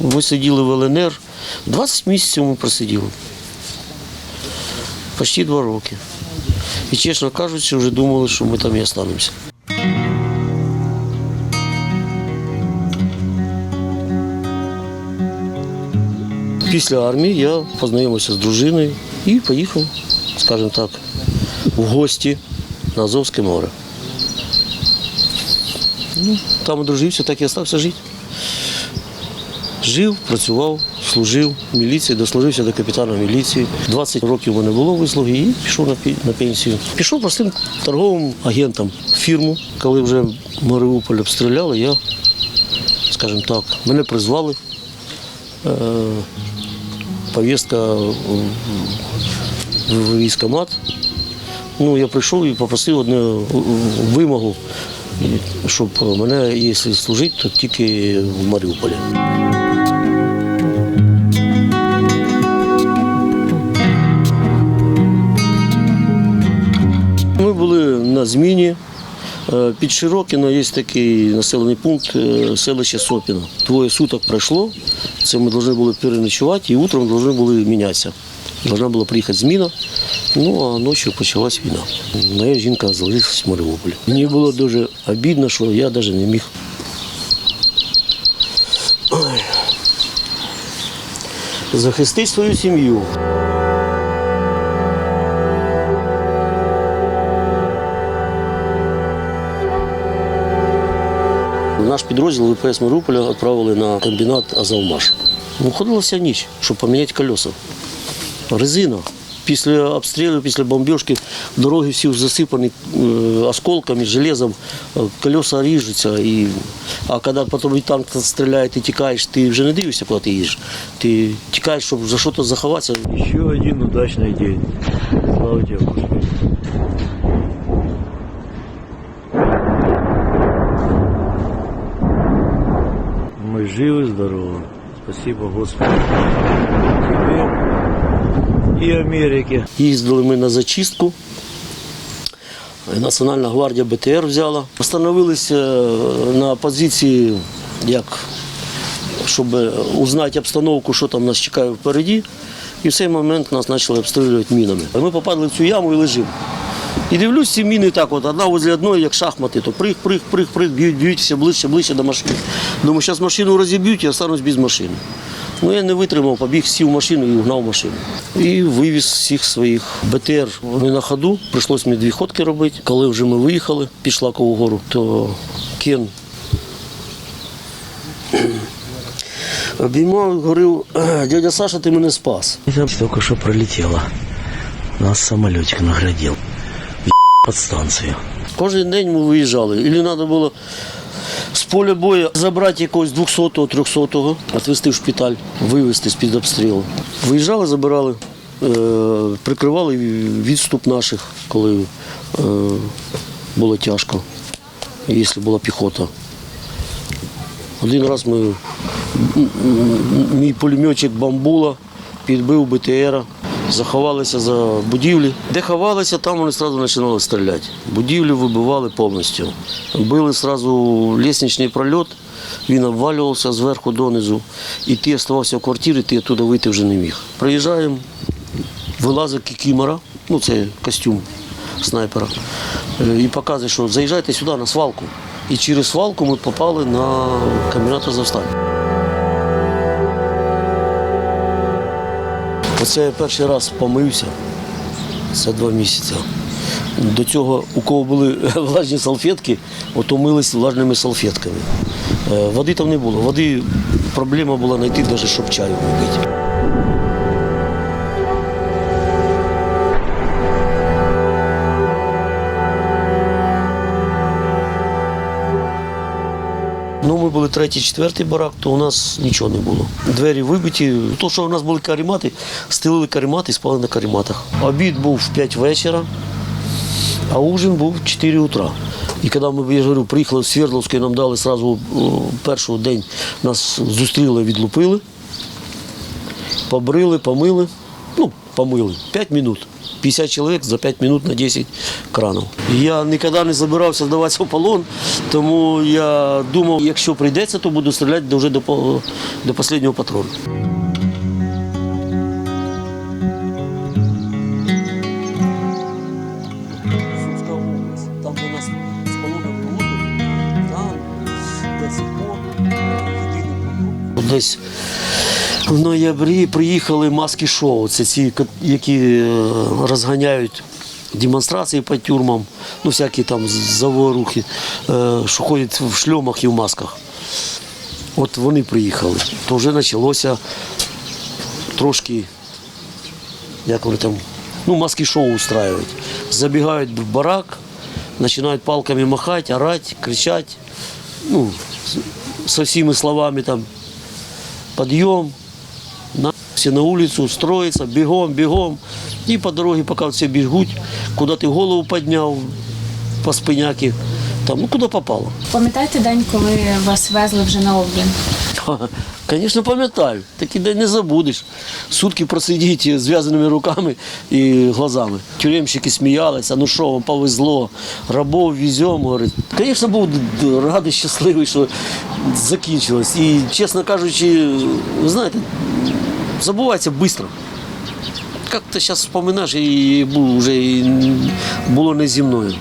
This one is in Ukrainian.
Ми сиділи в ЛНР. 20 місяців ми просиділи. Почти два роки. І чесно кажучи, вже думали, що ми там і останемося. Після армії я познайомився з дружиною і поїхав, скажімо так, в гості на Азовське море. Ну, там одружився, так і залишився жити. Жив, працював, служив в міліції, дослужився до капітана міліції. 20 років мене було вислуги і пішов на, пенсію. Пішов простим торговим агентом в фірму. Коли вже Маріуполь обстріляли, я, скажімо так, мене призвали. Е, повістка в, в військкомат. Ну, я прийшов і попросив одну вимогу, щоб мене, якщо служити, то тільки в Маріуполі. На зміні. Е, Під Широкіно є такий населений пункт е, селище Сопіно. Двоє суток пройшло. Це ми повинні були переночувати і утром повинні були мінятися. Должна була приїхати зміна, ну а ночі почалась війна. Моя жінка залишилась в Маріуполі. Мені було дуже обідно, що я навіть не міг. Захистити свою сім'ю. Наш підрозділ ВПС Маріуполя відправили на комбінат Азовмаш. Ну, ходила вся ніч, щоб поміняти колеса. Резина. Після обстрілу, після бомбіжки дороги всі засипані е, осколками, железом, е, колеса ріжуться. І... А коли потім танк стріляє, ти тікаєш, ти вже не дивишся, куди ти їдеш. Ти тікаєш, щоб за щось заховатися. Еще один удачный день. Слава тебе, Господи. Живы, здоровы. Спасибо, Господи. Тебе и Америке. Їздили ми на зачистку. Національна гвардія БТР взяла. Остановилися на позиції, як, щоб узнати обстановку, що там нас чекає впереді. І в цей момент нас почали обстрілювати мінами. Ми попали в цю яму і лежимо. І дивлюсь, ці міни так, от, одна возле одної, як шахмати, то приг, приг, приг, приг, б'ють, б'ють все ближче, ближче до машини. Думаю, зараз машину розіб'ють, я останусь без машини. Ну я не витримав, побіг, сів машину і угнав машину. І вивіз всіх своїх БТР. Вони на ходу, прийшлось мені дві ходки робити. Коли вже ми виїхали, пішла гору, то Кен обіймав, говорив, дядя Саша, ти мене спас. Там только что пролетело. Нас самолетик наградил. Под. Кожен день ми виїжджали. Ілі треба було з поля бою забрати якогось 200-го, 300-го, відвезти в шпиталь, вивезти з-під обстрілу. Виїжджали, забирали, е, прикривали відступ наших, коли е, було тяжко, якщо була піхота. Один раз ми, мій пулеметчик бамбула підбив БТРа, заховалися за будівлі. Де ховалися, там вони одразу починали стріляти. Будівлі вибивали повністю. Били одразу лісничний прольот, він обвалювався зверху донизу. І ти оставався в квартирі, ти туди вийти вже не міг. Приїжджаємо, вилазить кікімора, ну це костюм снайпера, е, і показує, що заїжджайте сюди на свалку. І через свалку ми попали на комбінат Азовсталі. Оце я перший раз помився. за два місяці. До цього, у кого були влажні салфетки, ото мились влажними салфетками. Е, Води там не було. Води проблема була знайти, навіть щоб чаю випити. Були третій, четвертий барак, то у нас нічого не було. Двері вибиті. То, що у нас були каремати, стелили каремати і спали на карематах. Обід був в 5 вечора, а ужин був в 4 утра. І коли ми, я говорю, приїхали з Свердловської, нам дали сразу о, перший день, нас зустріли, відлупили, побрили, помили. Ну, помили. 5 минут. 50 чоловік за 5 минут на 10 кранів. Я ніколи не забирався здаватися в полон, тому я думав, якщо прийдеться, то буду стріляти вже до, до останнього патрону. Десь в ноябрі приїхали маски-шоу. Це ці, які е, розганяють демонстрації по тюрмам, ну всякі там заворухи, е, що ходять в шльомах і в масках. От вони приїхали. То вже почалося трошки, як вони там, ну, маски-шоу устраюють. Забігають в барак, починають палками махати, орати, кричати. Ну, со всіми словами там подъем, на, все на улицу, строиться, бегом, бегом. И по дороге, пока все бегут, куда ты голову поднял по спиняки, там, ну куда попало. Пам'ятаєте день, коли вас везли вже на облін? Звісно, пам'ятаю. Такий день не забудеш. Сутки просидіти зв'язаними руками і глазами. Тюремщики сміялися, ну що, вам повезло, рабов веземо. Говорить. Звісно, був радий, щасливий, що закінчилось. І, чесно кажучи, ви знаєте, забувається швидко. Як ти зараз вспоминаєш, і було вже і було не зі мною.